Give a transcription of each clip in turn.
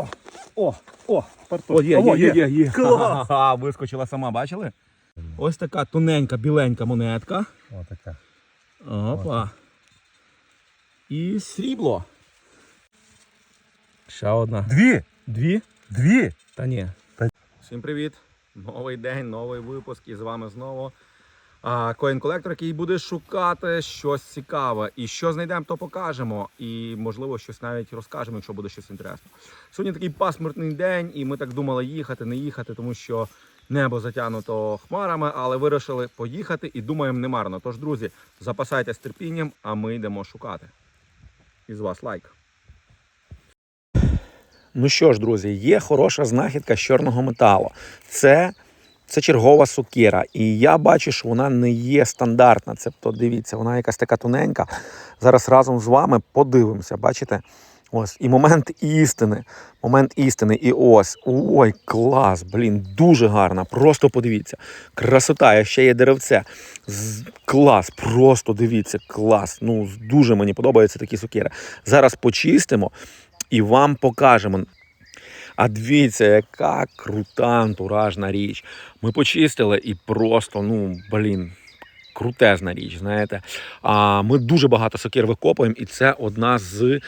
О, о, о, парток. О, є, О, є, є, є. Клас. Вискочила сама, бачили? Ось така тоненька, біленька монетка. О, така. Опа. І срібло. Ще одна. Дві, Дві? дві. Та ні. Всім привіт! Новий день, новий випуск і з вами знову коін-колектор, який буде шукати щось цікаве. І що знайдемо, то покажемо. І можливо щось навіть розкажемо, якщо буде щось інтересне. Сьогодні такий пасмурний день, і ми так думали їхати, не їхати, тому що небо затягнуто хмарами, але вирішили поїхати і думаємо немарно. Тож, друзі, запасайтесь терпінням, а ми йдемо шукати. І з вас лайк. Ну що ж, друзі, є хороша знахідка з чорного металу. Це, це чергова сокира. І я бачу, що вона не є стандартна. Тобто, дивіться, вона якась така тоненька. Зараз разом з вами подивимося, бачите? Ось, і момент істини. Момент істини. І ось. Ой, клас, блін, дуже гарна. Просто подивіться. Красота, і ще є деревце. Клас, просто дивіться, клас. Ну, дуже мені подобаються такі сокири. Зараз почистимо і вам покажемо. А дивіться, яка крута антуражна річ. Ми почистили і просто, ну, блін, крутезна річ, знаєте. А ми дуже багато сокир викопуємо, і це одна з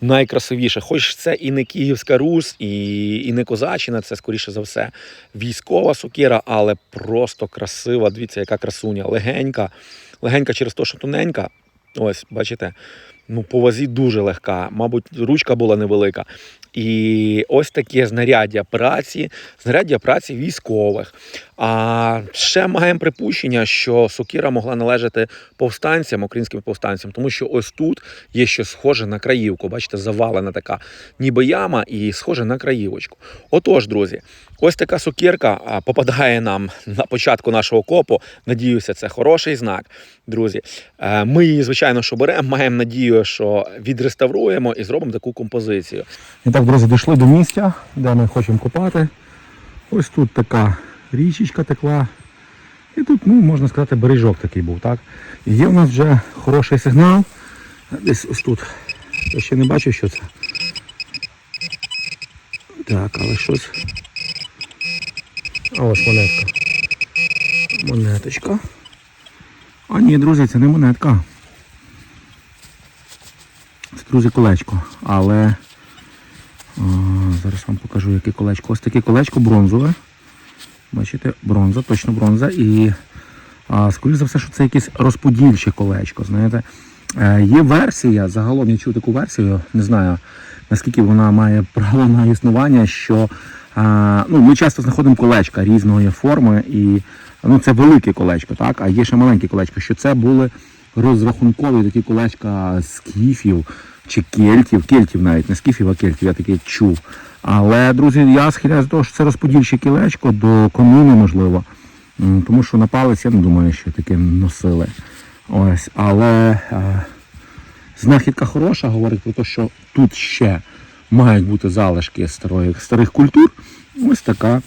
найкрасивіших. Хоч це і не Київська Русь, і, і не Козаччина, це скоріше за все військова сокира, але просто красива. Дивіться, яка красуня. Легенька. Легенька через те, що тоненька. Ось, бачите, ну, по вазі дуже легка. Мабуть, ручка була невелика. І ось таке знаряддя праці, знаряддя праці військових. А ще маємо припущення, що сокира могла належати повстанцям, українським повстанцям, тому що ось тут є щось схоже на краївку. Бачите, завалена така ніби яма і схоже на краївочку. Отож, друзі, ось така сокирка попадає нам на початку нашого копу. Надіюся, це хороший знак. Друзі, Е, ми її, звичайно, що беремо. Маємо надію, що відреставруємо і зробимо таку композицію. І так, друзі, дійшли до місця, де ми хочемо копати. Ось тут така річечка текла. І тут, ну, можна сказати, бережок такий був, так? І є в нас вже хороший сигнал. Десь ось тут. Я ще не бачу, що це. Так, але щось. А ось монетка. Монеточка. А ні, друзі, це не монетка. Це, друзі, колечко. Але а, зараз вам покажу, яке колечко. Ось таке колечко бронзове. Бачите, бронза, точно бронза. І скоріш за все, що це якесь розподільче колечко. Знаєте. Е, є версія, загалом я чув таку версію, не знаю наскільки вона має право на існування, що а, ну, ми часто знаходимо колечка різної форми, і ну, це велике колечко, так? а є ще маленьке колечко, що це були розрахункові такі колечка скіфів чи кельтів, кельтів навіть, не скіфів, а кельтів, я таке чув. Але, друзі, я схиляюсь до того, що це розподільче кілечко до комуни, можливо. Тому що на палець, я не думаю, що таке носили. Ось, але е, знахідка хороша, говорить про те, що тут ще мають бути залишки старих, старих культур. Ось така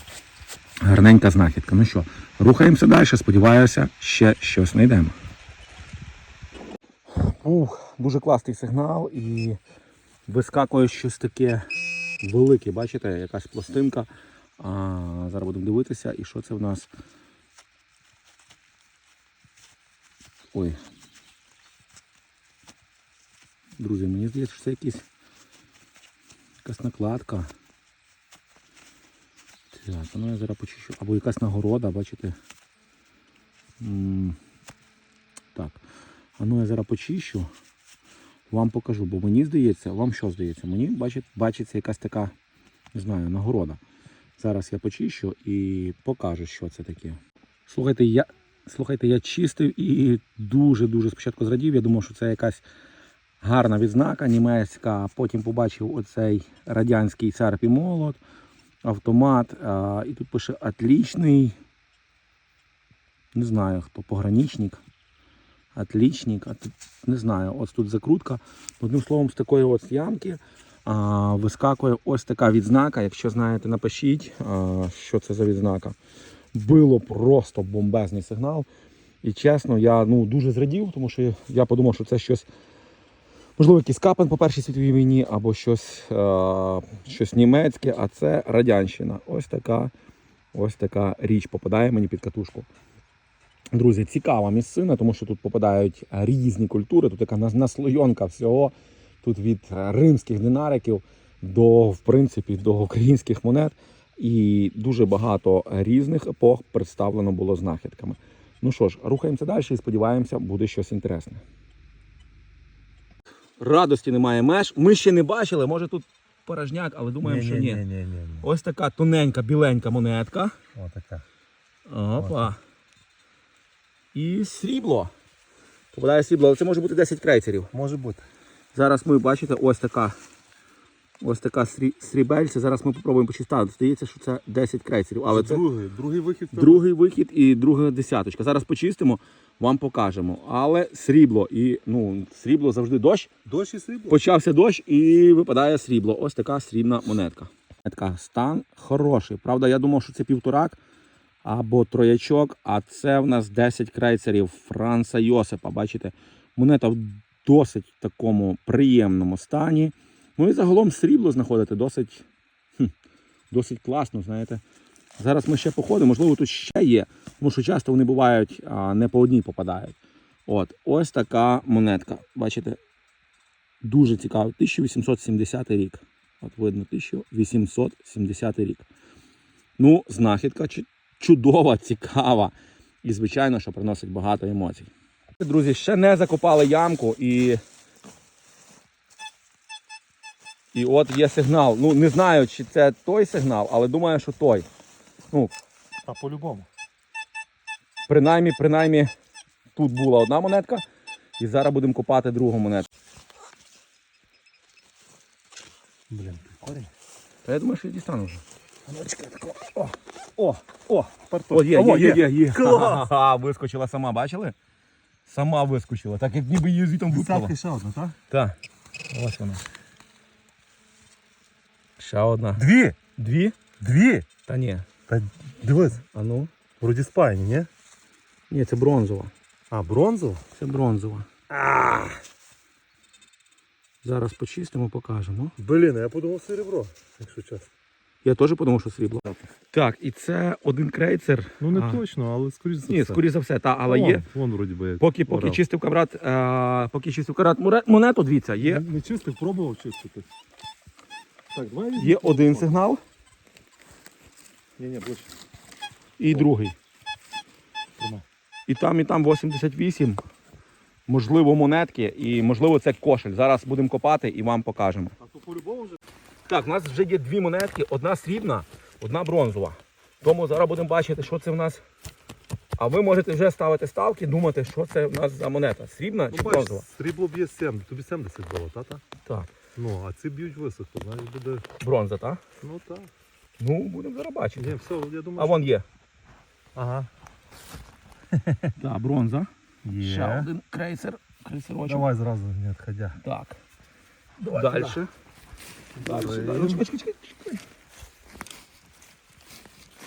гарненька знахідка. Ну що, рухаємося далі, сподіваюся, ще щось знайдемо. Ух, дуже класний сигнал і вискакує щось таке велике. Бачите, якась пластинка. А, зараз будемо дивитися, і що це в нас. Ой. Друзі, мені здається, що це якісь якась накладка. Так, ну я зараз почищу. Або якась нагорода, бачите. М, Так. А ну я зараз почищу. Вам покажу, бо мені здається, вам що здається? Мені бачить, бачиться якась така, не знаю, нагорода. Зараз я почищу і покажу, що це таке. Слухайте, я, слухайте, я чистив і дуже-дуже спочатку зрадів. Я думав, що це якась гарна відзнака німецька. Потім побачив оцей радянський царп і молот, автомат. А, і тут пише отлічний. Не знаю хто, пограничник. Отлічник, а тут не знаю, ось тут закрутка. Одним словом, з такої ось ямки а, вискакує ось така відзнака. Якщо знаєте, напишіть, а, що це за відзнака. Було просто бомбезний сигнал. І чесно, я ну, дуже зрадів, тому що я подумав, що це щось Можливо, якийсь капан по Першій світовій війні, або щось, е, щось німецьке, а це радянщина. Ось така, ось така річ попадає мені під катушку. Друзі, цікава місцина, тому що тут попадають різні культури, тут така наслойонка всього. Тут від е, римських динариків до, в принципі, до українських монет. І дуже багато різних епох представлено було знахідками. Ну що ж, рухаємося далі і сподіваємося, буде щось інтересне. Радості немає меж. Ми ще не бачили, може тут порожняк, але думаємо, що ні. ні, ні, ні. Ось така тоненька, біленька монетка. О, така. Опа. І срібло. Попадає срібло, але це може бути 10 крейцерів. Може бути. Зараз ми бачите, ось така. Ось така срі- срібельця. Зараз ми спробуємо почистати. Здається, що це 10 крейцерів. Але це другий, другий вихід. другий вихід і друга десяточка. Зараз почистимо, вам покажемо. Але срібло і ну, срібло завжди дощ. Дощ і срібло. Почався дощ і випадає срібло. Ось така срібна монетка. Монетка стан хороший. Правда, я думав, що це півторак або троячок, а це в нас 10 крейцерів Франца Йосипа. Бачите, монета в досить такому приємному стані. Ну і загалом срібло знаходити досить, хм, досить класно, знаєте. Зараз ми ще походимо, можливо, тут ще є, тому що часто вони бувають а, не по одній попадають. От, ось така монетка. Бачите, Дуже цікаво. 1870 рік. От видно, 1870 рік. Ну, знахідка чу- чудова, цікава. І, звичайно, що приносить багато емоцій. Друзі, ще не закопали ямку і. І от є сигнал. Ну, не знаю, чи це той сигнал, але думаю, що той. Ну, Та по-любому. принаймні, принаймні, тут була одна монетка, і зараз будемо копати другу монетку. Блін, корінь. Та я думаю, що я дістану вже. Ну, чекай, тако. О, о, о. Парто. О, є, О, є, є, є, є. Клас! Ха-ха-ха, вискочила сама, бачили? Сама вискочила, так як ніби її звітом випала. Десятка ще одна, так? Так. Ось вона. Ще одна. Дві! Дві? Дві! Та ні. Та дивись, А ну? вроді спаяні, ні? Ні, це бронзова. А, бронзова? Це бронзова. Зараз почистимо, покажемо. Блін, я подумав серебро, якщо чесно. Я теж подумав, що срібло. Так, і це один крейцер. Ну не А. точно, але скоріш за Ні, все. скоріше за все, та, але Вон, є. Вон вроді би. Поки, поки орел. чистив камрад, е, поки чистив море- монету, дивіться, є, Не, не чистив, пробував чистити. Так, давай візьмемо. є один сигнал Ні, ні, ближче. і другий. Тримай. І там, і там 88. Можливо, монетки, і можливо, це кошель. Зараз будемо копати і вам покажемо. А то по-любому вже. Так, у нас вже є дві монетки: одна срібна, одна бронзова. Тому зараз будемо бачити, що це в нас. А ви можете вже ставити ставки, думати, що це в нас за монета. Срібна Ну, чи бачиш, бронзова? срібло б'є 7, тобі 70 дало, та-та? Так, Ну, а ці б'ють високо, навіть буде. бронза, так? Ну так. Ну, будемо зараз бачити. Ні, все, я думаю. А вон є. Ага. Так, бронза. Є. Ще один крейсер. Крейсерочок. Давай зразу, не відходя. Так. Далі. Далі. Ну, чекай, чекай.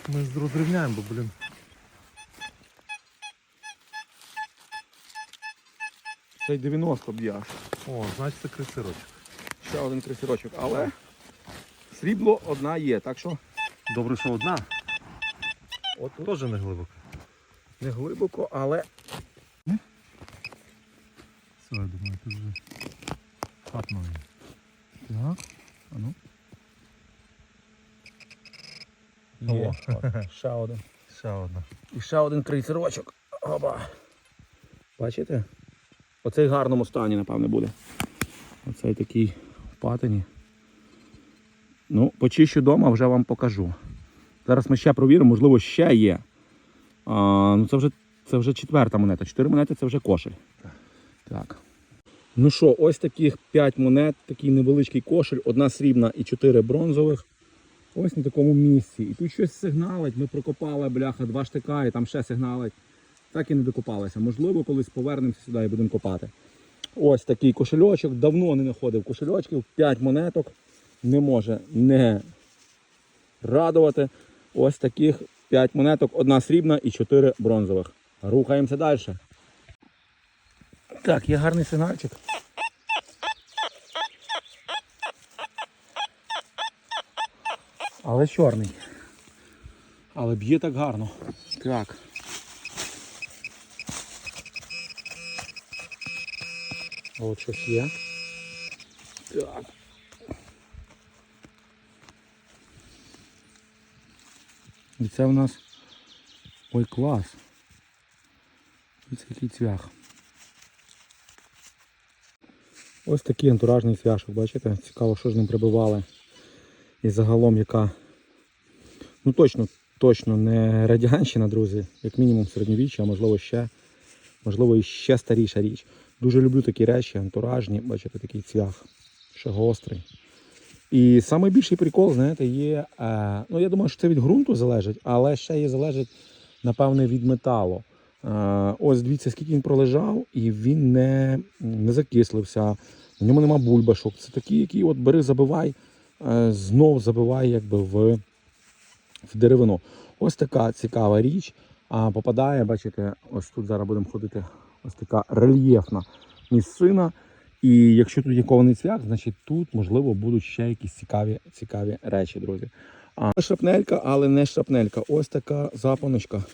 Ми ж розрівняємо, бо, блін. Це 90 б'є. О, значить це крисирочок. Ще один крейсерочок. Але срібло одна є, так що Добре, що одна. от Теж не глибоко. не глибоко, але Все, я думаю, тут вже хатно. є. Так, а ну. О. Є. От, ще один. Ще одна. І ще один крейсерочок. Оба. Бачите? Оцей в гарному стані, напевне, буде. Оцей такий в патині. Ну, почищу вдома, вже вам покажу. Зараз ми ще провіримо, можливо, ще є. А, ну це вже, це вже четверта монета. Чотири монети це вже кошель. Так. Ну що, ось таких 5 монет, такий невеличкий кошель, одна срібна і 4 бронзових. Ось на такому місці. І тут щось сигналить. Ми прокопали бляха два штика і там ще сигналить. Так і не докопалися. Можливо, колись повернемося сюди і будемо копати. Ось такий кошельочок. Давно не знаходив кошельочків. 5 монеток. Не може не радувати. Ось таких 5 монеток, одна срібна і 4 бронзових. Рухаємося далі. Так, є гарний сигнальчик. Але чорний. Але б'є так гарно. Так. От щось є. Так. І це в нас. Ой, клас. Ось який цвях. Ось такий антуражний цвяшок, бачите? Цікаво, що з ним прибивали. І загалом яка. Ну точно, точно не радянщина, друзі, як мінімум середньовіччя, а можливо ще, можливо, і ще старіша річ. Дуже люблю такі речі, антуражні, бачите, такий цвях, ще гострий. І найбільший прикол, знаєте, є. Е, ну, я думаю, що це від ґрунту залежить, але ще є залежить, напевне, від металу. Е, ось дивіться, скільки він пролежав, і він не, не закислився, на ньому нема бульбашок. Це такі, які от бери, забивай, знов забивай якби в, в деревину. Ось така цікава річ. А попадає, бачите, ось тут зараз будемо ходити, ось така рельєфна місцина. І якщо тут є кований цвях, значить тут, можливо, будуть ще якісь цікаві, цікаві речі, друзі. А шрапнелька, але не шрапнелька. Ось така запоночка.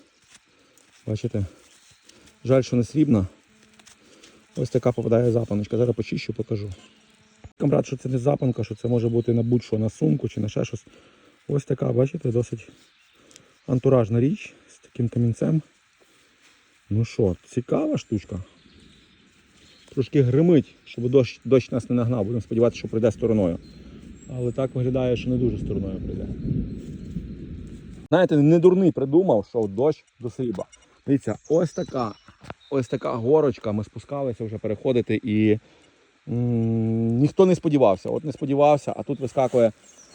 Бачите? Жаль, що не срібна. Ось така попадає запоночка. Зараз почищу, покажу. Камрад, що це не запонка, що це може бути на будь-що на сумку чи на ще щось. Ось така, бачите, досить антуражна річ з таким камінцем. Ну що, цікава штучка. Трошки гримить, щоб дощ, дощ нас не нагнав. Будемо сподіватися, що прийде стороною. Але так виглядає, що не дуже стороною прийде. Знаєте, не дурний придумав, що дощ до срібла. Дивіться, ось така, ось така горочка. Ми спускалися вже переходити і ніхто не сподівався. От не сподівався, а тут вискакує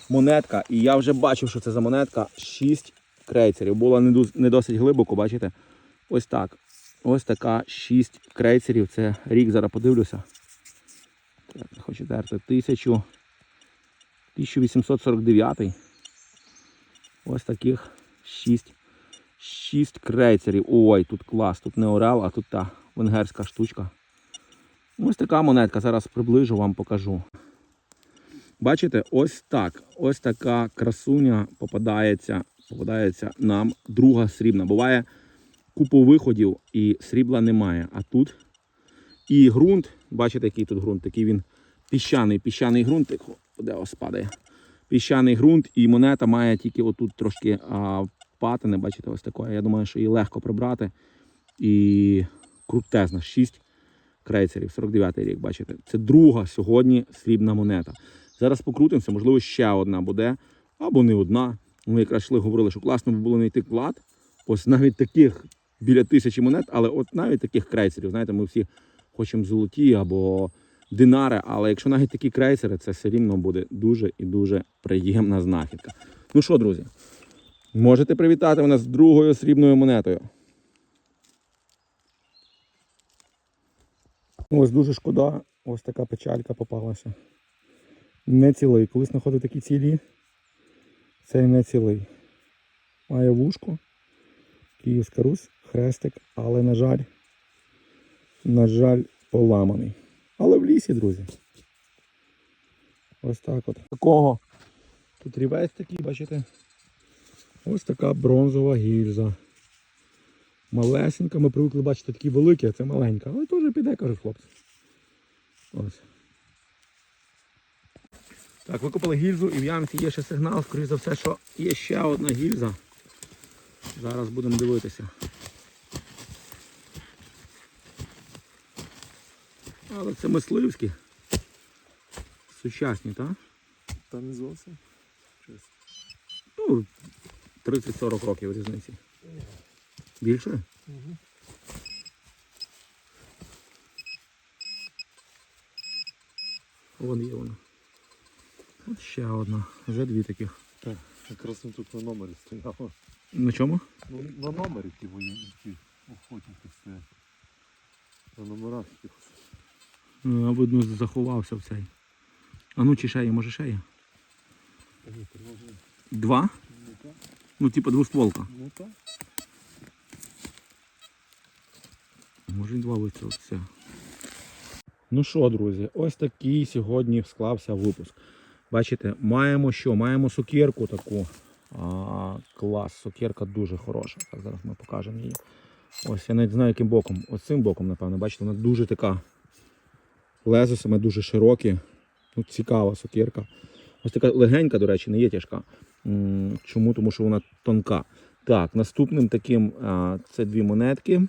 монетка. І я вже бачив, що це за монетка 6 крейцерів. Було не, дос- не досить глибоко, бачите? Ось так. Ось така 6 крейцерів. Це рік зараз подивлюся. Хочу терти. 1000, 1849. Ось таких 6, 6 крейцерів. Ой, тут клас, тут не орел, а тут та венгерська штучка. Ось така монетка. Зараз приближу вам покажу. Бачите, ось так. Ось така красуня попадається, попадається нам друга срібна. Буває купу виходів і срібла немає. А тут і ґрунт, бачите, який тут ґрунт, такий він піщаний, піщаний ґрунт, де ось падає. Піщаний ґрунт, і монета має тільки отут трошки а, патини, бачите, ось такої. Я думаю, що її легко прибрати. І крутезна, 6 крейцерів, 49-й рік, бачите. Це друга сьогодні срібна монета. Зараз покрутимося, можливо, ще одна буде, або не одна. Ми якраз йшли, говорили, що класно би було знайти клад. Ось навіть таких біля тисячі монет, але от навіть таких крейсерів, знаєте, ми всі хочемо золоті або динари, але якщо навіть такі крейсери, це все рівно буде дуже і дуже приємна знахідка. Ну що, друзі, можете привітати мене з другою срібною монетою. Ось дуже шкода, ось така печалька попалася. Не цілий. Колись знаходив такі цілі, цей не цілий. Має вушко. Київська Русь, хрестик, але, на жаль, на жаль, поламаний. Але в лісі, друзі. Ось так от. Такого. Тут рівець такий, бачите? Ось така бронзова гільза. Малесенька, ми привикли бачити такі великі, а це маленька. Але теж піде, кажуть хлопці. Ось. Так, викопали гільзу і в ямці є ще сигнал, скоріш за все, що є ще одна гільза. Зараз будемо дивитися. Але це мисливські. Сучасні, так? Та не зовсім. Ну, 30-40 років різниці. Більше? Угу. Вон є вона. От ще одна. Вже дві таких. Так, якраз він тут на номері стояло. На чому? Ну, на номері ті воєнні, охотники стоять. На номерах якихось. Ну, видно, заховався в цей. А ну чи є, може ні, переважно. Два? Ну Ну, типу двостволка. ну так. Може і два вистрілитися. Ну що, друзі, ось такий сьогодні склався випуск. Бачите, маємо що? Маємо сукірку таку. А, клас, сукірка дуже хороша. Так, зараз ми покажемо її. Ось я навіть знаю, яким боком. Ось цим боком, напевно, бачите, вона дуже така. Лезо саме дуже широкі. Ну, цікава сокирка. Ось така легенька, до речі, не є тяжка. Чому? Тому що вона тонка. Так, наступним таким це дві монетки.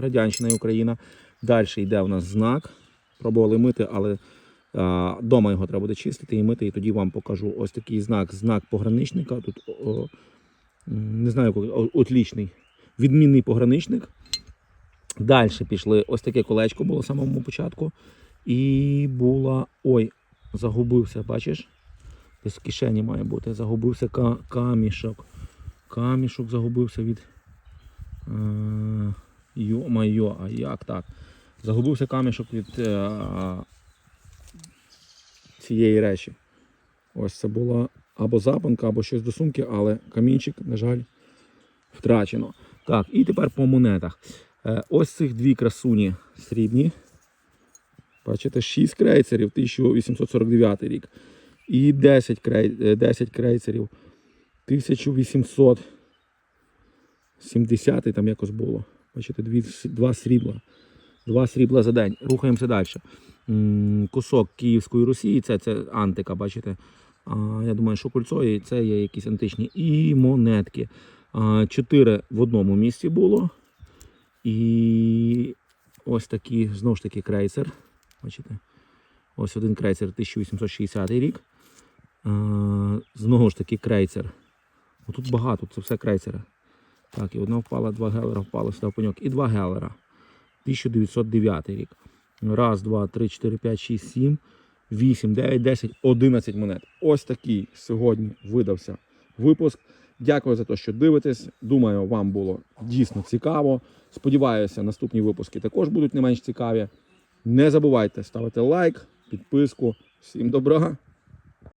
Радянщина і Україна. Далі йде у нас знак. Пробували мити, але а, дома його треба буде чистити і мити. І тоді вам покажу ось такий знак, знак пограничника. Тут о, не знаю, отлічний, відмінний пограничник. Далі пішли ось таке колечко було в самому початку. І була. Ой, загубився, бачиш? Десь в кишені має бути. Загубився камішок. Камішок загубився від. Е, Йо-майо, а як так? Загубився камішок від е, цієї речі. Ось це була або запанка, або щось до сумки, але камінчик, на жаль, втрачено. Так, і тепер по монетах. Е, ось цих дві красуні срібні. Бачите, 6 крейцерів 1849 рік. І 10, крей, е, 10 крейцерів 1870 там якось було. Бачите, дві, два срібла. Два срібла за день. Рухаємося далі. Кусок Київської Росії, це, це антика, бачите. А, я думаю, що кольцо і це є якісь античні. І монетки. А, чотири в одному місці було. І ось такі, знову ж таки, крейсер. Бачите? Ось один крейсер 1860 рік. А, знову ж таки, крейсер. Тут багато, це все крейсери. Так, і одна впала, два гелера впало сюди пеньок. І два гелера. 1909 рік. Раз, два, три, чотири, п'ять, шість, сім, вісім, дев'ять, десять, одинадцять монет. Ось такий сьогодні видався випуск. Дякую за те, що дивитесь. Думаю, вам було дійсно цікаво. Сподіваюся, наступні випуски також будуть не менш цікаві. Не забувайте ставити лайк, підписку. Всім добра!